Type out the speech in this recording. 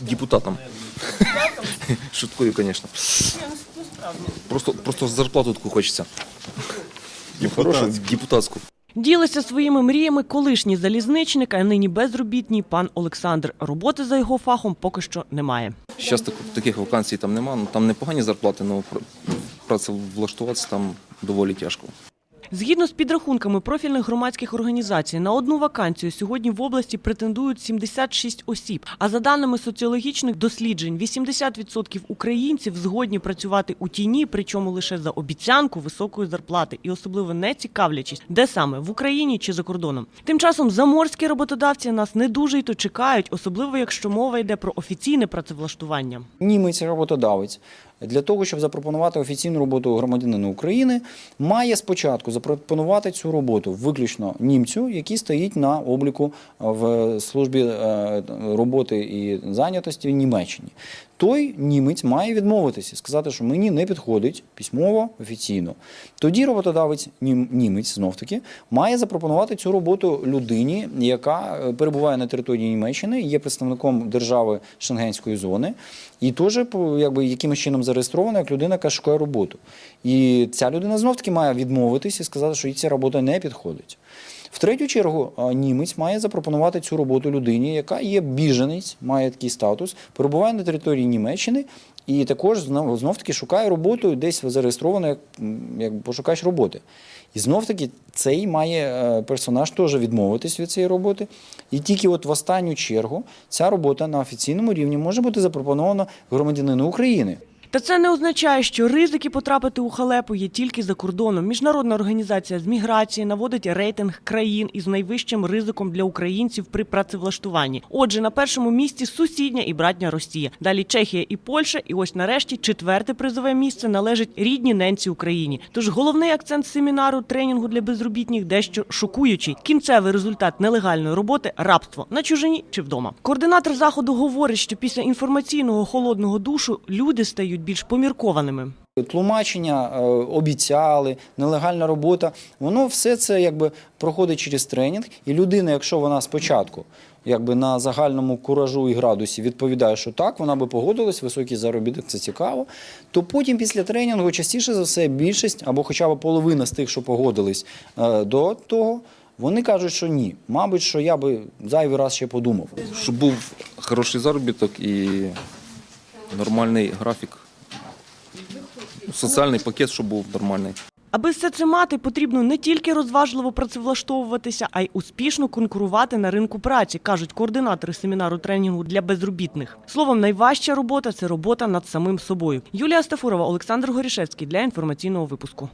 депутатом. Шуткую, конечно. Просто, просто зарплату таку хочеться. Хорошу, депутатську. Ділиться своїми мріями колишній залізничник, а нині безробітній пан Олександр. Роботи за його фахом поки що немає. Зараз так, таких вакансій там нема. Ну, там непогані зарплати, але працевлаштуватися там доволі тяжко. Згідно з підрахунками профільних громадських організацій, на одну вакансію сьогодні в області претендують 76 осіб. А за даними соціологічних досліджень, 80% українців згодні працювати у тіні, причому лише за обіцянку високої зарплати, і особливо не цікавлячись, де саме в Україні чи за кордоном. Тим часом заморські роботодавці нас не дуже й то чекають, особливо якщо мова йде про офіційне працевлаштування. німець роботодавець для того, щоб запропонувати офіційну роботу громадянину України, має спочатку запропонувати цю роботу виключно німцю, який стоїть на обліку в службі е, роботи і зайнятості в Німеччині. Той німець має відмовитися сказати, що мені не підходить письмово офіційно. Тоді роботодавець німець знов таки має запропонувати цю роботу людині, яка е, перебуває на території Німеччини, є представником держави Шенгенської зони, і теж якимось чином зареєстрована як людина, яка шукає роботу. І ця людина знов таки має відмовитись і сказати, що їй ця робота не підходить. В третю чергу німець має запропонувати цю роботу людині, яка є біженець, має такий статус, перебуває на території Німеччини і також знов, таки шукає роботу десь зареєстровано як, як пошукач роботи. І знов таки цей має е, персонаж теж відмовитись від цієї роботи. І тільки от в останню чергу ця робота на офіційному рівні може бути запропонована громадянину України. Та це не означає, що ризики потрапити у халепу є тільки за кордоном. Міжнародна організація з міграції наводить рейтинг країн із найвищим ризиком для українців при працевлаштуванні. Отже, на першому місці сусідня і братня Росія. Далі Чехія і Польща. І ось нарешті четверте призове місце належить рідній ненці Україні. Тож головний акцент семінару тренінгу для безробітних дещо шокуючий. Кінцевий результат нелегальної роботи рабство на чужині чи вдома. Координатор заходу говорить, що після інформаційного холодного душу люди стають більш поміркованими. Тлумачення, е, обіцяли, нелегальна робота, воно все це якби проходить через тренінг. І людина, якщо вона спочатку якби на загальному куражу і градусі відповідає, що так, вона би погодилась, високий заробіток це цікаво, то потім після тренінгу частіше за все більшість або хоча б половина з тих, що погодились е, до того, вони кажуть, що ні. Мабуть, що я би зайвий раз ще подумав. Щоб був хороший заробіток і нормальний графік. Соціальний пакет, щоб був нормальний. Аби все це мати, потрібно не тільки розважливо працевлаштовуватися, а й успішно конкурувати на ринку праці, кажуть координатори семінару тренінгу для безробітних. Словом, найважча робота це робота над самим собою. Юлія Стафурова, Олександр Горішевський для інформаційного випуску.